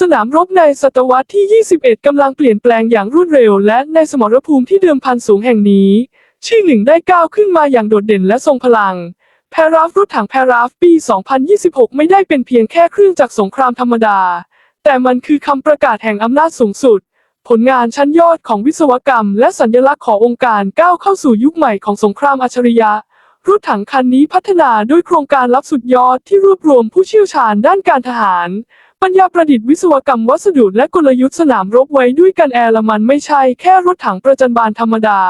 สนามรบในศตวรรษที่ 21 กำลังเปลี่ยนแปลงอย่างรวดเร็ว และในสมรภูมิที่เดิมพันสูงแห่งนี้ ชื่อหนึ่งได้ก้าวขึ้นมาอย่างโดดเด่นและทรงพลัง แพราฟรถถังแพราฟปี 2026 ไม่ได้เป็นเพียงแค่เครื่องจักรสงครามธรรมดา แต่มันคือคำประกาศแห่งอำนาจสูงสุด ผลงานชั้นยอดของวิศวกรรม และสัญลักษณ์ขององค์การก้าวเข้าสู่ยุคใหม่ของสงครามอัจฉริยะรถถังคันนี้พัฒนาด้วยโครงการลับสุดยอดที่รวบรวมผู้เชี่ยวชาญด้านการทหาร ปัญญาประดิษฐ์วิศวกรรมวัสดุและกลยุทธ์สนามรบไว้ด้วยกันแอร์ละมันไม่ใช่แค่รถถังประจันบานธรรมดา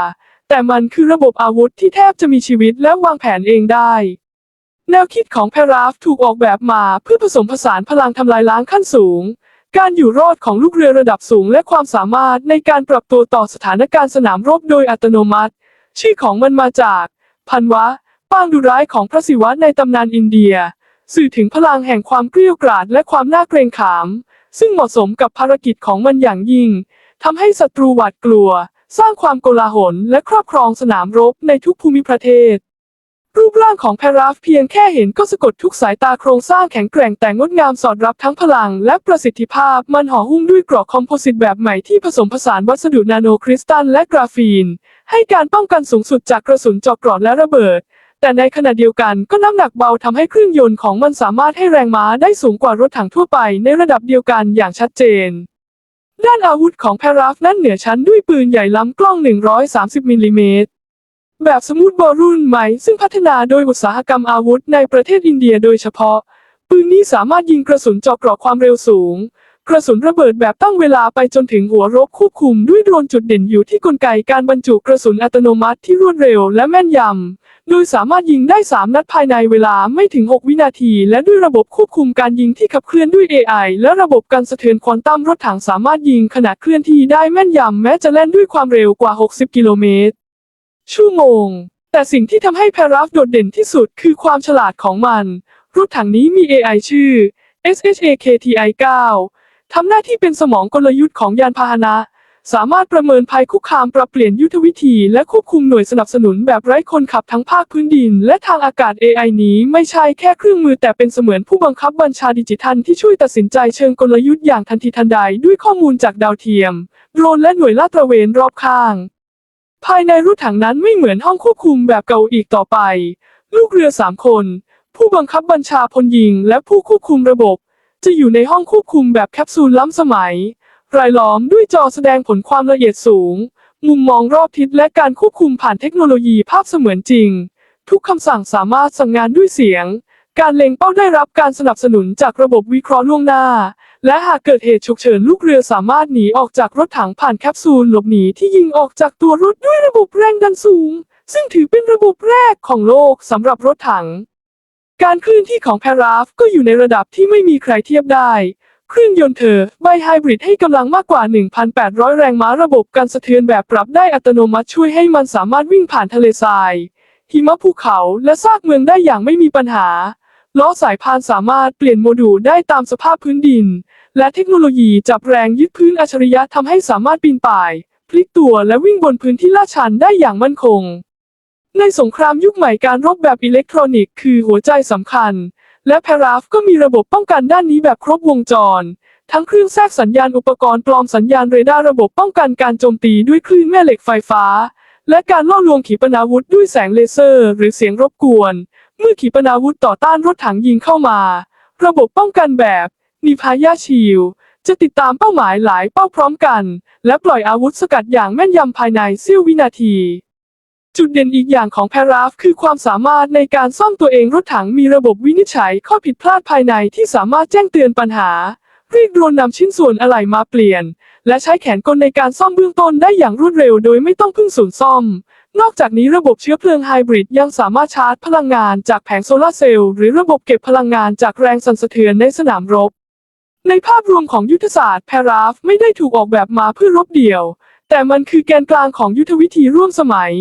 แต่มันคือระบบอาวุธที่แทบจะมีชีวิตและวางแผนเองได้ แนวคิดของแพราฟถูกออกแบบมาเพื่อผสมผสานพลังทำลายล้างขั้นสูง การอยู่รอดของลูกเรือระดับสูงและความสามารถในการปรับตัวต่อสถานการณ์สนามรบโดยอัตโนมัติ ชื่อของมันมาจาก พันวะปางดุร้ายของพระศิวะในตำนานอินเดีย สื่อถึงพลังแห่งความเกลี้ยวกราดและความน่าเกรงขาม ซึ่งเหมาะสมกับภารกิจของมันอย่างยิ่งทำให้ศัตรูหวาดกลัว สร้างความโกลาหลและครอบครองสนามรบในทุกภูมิประเทศ รูปร่างของแพราฟเพียงแค่เห็นก็สะกดทุกสายตาโครงสร้างแข็งแกร่งแต่งดงามสอดรับทั้งพลังและประสิทธิภาพมันห่อหุ้มด้วยเกราะคอมโพสิตแบบใหม่ที่ผสมผสานวัสดุนาโนคริสตัลและกราฟีน ให้การป้องกันสูงสุดจากกระสุนเจาะเกราะและระเบิด แต่ในขณะเดียวกันก็น้ำหนักเบาทำให้เครื่องยนต์ของมันสามารถให้แรงม้าได้สูงกว่ารถถังทั่วไปในระดับเดียวกันอย่างชัดเจน ด้านอาวุธของแพราฟนั้นเหนือชั้นด้วยปืนใหญ่ล้ำกล้อง 130มิลลิเมตรแบบสมูทบอลรุ่นใหม่ซึ่งพัฒนาโดยอุตสาหกรรมอาวุธในประเทศอินเดียโดยเฉพาะ ปืนนี้สามารถยิงกระสุนเจาะเกราะความเร็วสูง กระสุนระเบิดแบบตั้งเวลาไปจนถึงหัวรบควบคุมด้วยโดรนจุดเด่นอยู่ที่กลไกการบรรจุกระสุนอัตโนมัติที่รวดเร็วและแม่นยำ โดยสามารถยิงได้ 3 นัดภายในเวลาไม่ถึง 6 วินาที และด้วยระบบควบคุมการยิงที่ขับเคลื่อนด้วย AI และระบบการสะเทือนควอนตัมรถถังสามารถยิงขณะเคลื่อนที่ได้แม่นยำแม้จะแล่นด้วยความเร็วกว่า 60 กิโลเมตร ชั่วโมง แต่สิ่งที่ทำให้แพราฟโดดเด่นที่สุดคือความฉลาดของมัน รถถังนี้มี AI ชื่อ SHAKTI 9 ทำหน้าที่เป็นสมองกลยุทธ์ของยานพาหนะ สามารถประเมินภัยคุกคามปรับเปลี่ยนยุทธวิธี และควบคุมหน่วยสนับสนุนแบบไร้คนขับทั้งภาคพื้นดิน และทางอากาศ AI นี้ไม่ใช่แค่เครื่องมือแต่เป็นเสมือนผู้บังคับบัญชาดิจิทัลที่ช่วยตัดสินใจเชิงกลยุทธ์อย่างทันทีทันใดด้วยข้อมูลจากดาวเทียมโดรนและหน่วยลาดตระเวนรอบข้าง ภายในรถถังนั้นไม่เหมือนห้องควบคุมแบบเก่าอีกต่อไป ลูกเรือสามคน ผู้บังคับบัญชาพลยิง และผู้ควบคุมระบบ จะอยู่ในห้องควบคุมแบบแคปซูลล้ำสมัย รายล้อมด้วยจอแสดงผลความละเอียดสูง มุมมองรอบทิศและการควบคุมผ่านเทคโนโลยีภาพเสมือนจริง ทุกคำสั่งสามารถสั่งงานด้วยเสียง การเล็งเป้าได้รับการสนับสนุนจากระบบวิเคราะห์ล่วงหน้า และหากเกิดเหตุฉุกเฉินลูกเรือสามารถหนีออกจากรถถังผ่านแคปซูลหลบหนีที่ยิงออกจากตัวรถด้วยระบบแรงดันสูง ซึ่งถือเป็นระบบแรกของโลกสำหรับรถถัง การเคลื่อนที่ของแพราฟก็อยู่ในระดับที่ไม่มีใครเทียบได้ เครื่องยนต์เธอไบไฮบริดให้กำลังมากกว่า 1,800 แรงม้าระบบการสะเทือนแบบปรับได้อัตโนมัติช่วยให้มันสามารถวิ่งผ่านทะเลทราย หิมะภูเขาและซากเมืองได้อย่างไม่มีปัญหา ล้อสายพานสามารถเปลี่ยนโมดูลได้ตามสภาพพื้นดิน และเทคโนโลยีจับแรงยึดพื้นอัจฉริยะทำให้สามารถปีนป่าย พลิกตัวและวิ่งบนพื้นที่ลาดชันได้อย่างมั่นคง ในสงครามยุคใหม่การรบแบบอิเล็กทรอนิกส์คือหัวใจสำคัญ และแพราฟก็มีระบบป้องกันด้านนี้แบบครบวงจร ทั้งเครื่องแทรกสัญญาณอุปกรณ์ปลอมสัญญาณเรดาร์ระบบป้องกันการโจมตีด้วยคลื่นแม่เหล็กไฟฟ้า และการล่อลวงขีปนาวุธด้วยแสงเลเซอร์ หรือเสียงรบกวน เมื่อขีปนาวุธต่อต้านรถถังยิงเข้ามา ระบบป้องกันแบบนิพายาชิลจะติดตามเป้าหมายหลายเป้าพร้อมกัน และปล่อยอาวุธสกัดอย่างแม่นยำภายในเสี้ยววินาที จุดเด่นอีกอย่างของแพราฟคือความสามารถในการซ่อมตัวเองรถถังมีระบบวินิจฉัยข้อผิดพลาดภายในที่สามารถแจ้งเตือนปัญหาเรียกโดนนำชิ้นส่วนอะไหล่มาเปลี่ยน และใช้แขนกลในการซ่อมเบื้องต้นได้อย่างรวดเร็วโดยไม่ต้องพึ่งศูนย์ซ่อม นอกจากนี้ระบบเชื้อเพลิงไฮบริดยังสามารถชาร์จพลังงานจากแผงโซลาร์เซลล์หรือระบบเก็บพลังงานจากแรงสั่นสะเทือนในสนามรบ ในภาพรวมของยุทธศาสตร์แพราฟไม่ได้ถูกออกแบบมาเพื่อรบเดี่ยว แต่มันคือแกนกลางของยุทธวิธีร่วมสมัย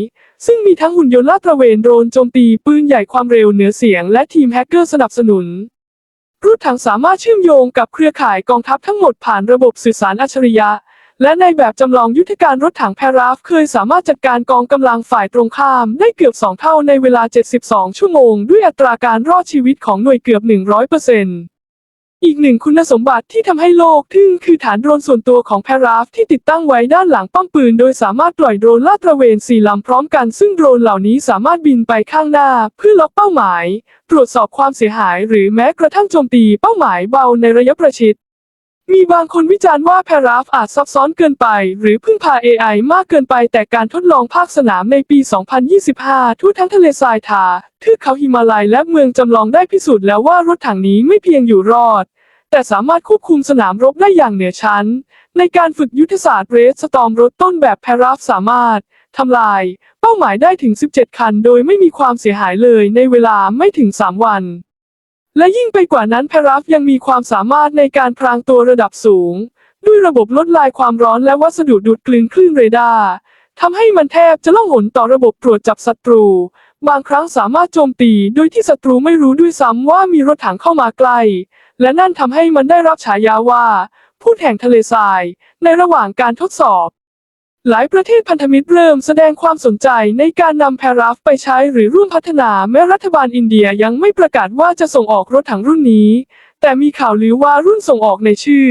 ซึ่งมีทั้งหุ่นยนต์ลาดตระเวนโดรนโจมตีปืนใหญ่ความเร็วเหนือเสียงและทีมแฮกเกอร์สนับสนุนรถถังสามารถเชื่อมโยงกับเครือข่ายกองทัพทั้งหมดผ่านระบบสื่อสารอัจฉริยะ และในแบบจำลองยุทธการรถถังแพราฟเคยสามารถจัดการกองกำลังฝ่ายตรงข้ามได้เกือบ 2 เท่าในเวลา 72 ชั่วโมง ด้วยอัตราการรอดชีวิตของหน่วยเกือบ 100%อี อีกหนึ่งคุณสมบัติที่ทำให้โลกทึ่งคือฐานโดรนส่วนตัวของแพราฟที่ติดตั้งไว้ด้านหลังป้อมปืน โดยสามารถปล่อยโดรนลาดตระเวนสี่ลำพร้อมกันซึ่งโดรนเหล่านี้สามารถบินไปข้างหน้า เพื่อล็อกเป้าหมาย ตรวจสอบความเสียหาย หรือแม้กระทั่งโจมตีเป้าหมายเบาในระยะประชิด มีบางคนวิจารณ์ว่าแพราฟอาจซับซ้อนเกินไป หรือพึ่งพา AI มากเกินไปแต่การทดลองภาคสนามในปี 2025 ทั่วทั้งทะเลทรายทาเทือกเขาหิมาลัยและเมืองจำลองได้พิสูจน์แล้วว่ารถถังนี้ไม่เพียงอยู่รอด แต่สามารถควบคุมสนามรบได้อย่างเหนือชั้น ในการฝึกยุทธศาสตร์เรสสตอมรถต้นแบบแพราฟสามารถทำลาย เป้าหมายได้ถึง 17 คัน โดยไม่มีความเสียหายเลยในเวลาไม่ถึง 3 วัน และยิ่งไปกว่านั้นแพราฟยังมีความสามารถในการพรางตัวระดับสูง ด้วยระบบลดลายความร้อนและวัสดุดูดกลืนคลื่นเรดาร์ทำให้มันแทบจะล่องหนต่อระบบตรวจจับศัตรู บางครั้งสามารถโจมตีโดยที่ศัตรูไม่รู้ด้วยซ้ำว่ามีรถถังเข้ามาใกล้ และนั่นทำให้มันได้รับฉายาว่า ผู้แห่งทะเลทราย ในระหว่างการทดสอบ หลายประเทศพันธมิตรเริ่มแสดงความสนใจในการนำแพราฟไปใช้หรือร่วมพัฒนาแม้รัฐบาลอินเดียยังไม่ประกาศว่าจะส่งออกรถถังรุ่นนี้ แต่มีข่าวลือว่ารุ่นส่งออกในชื่อ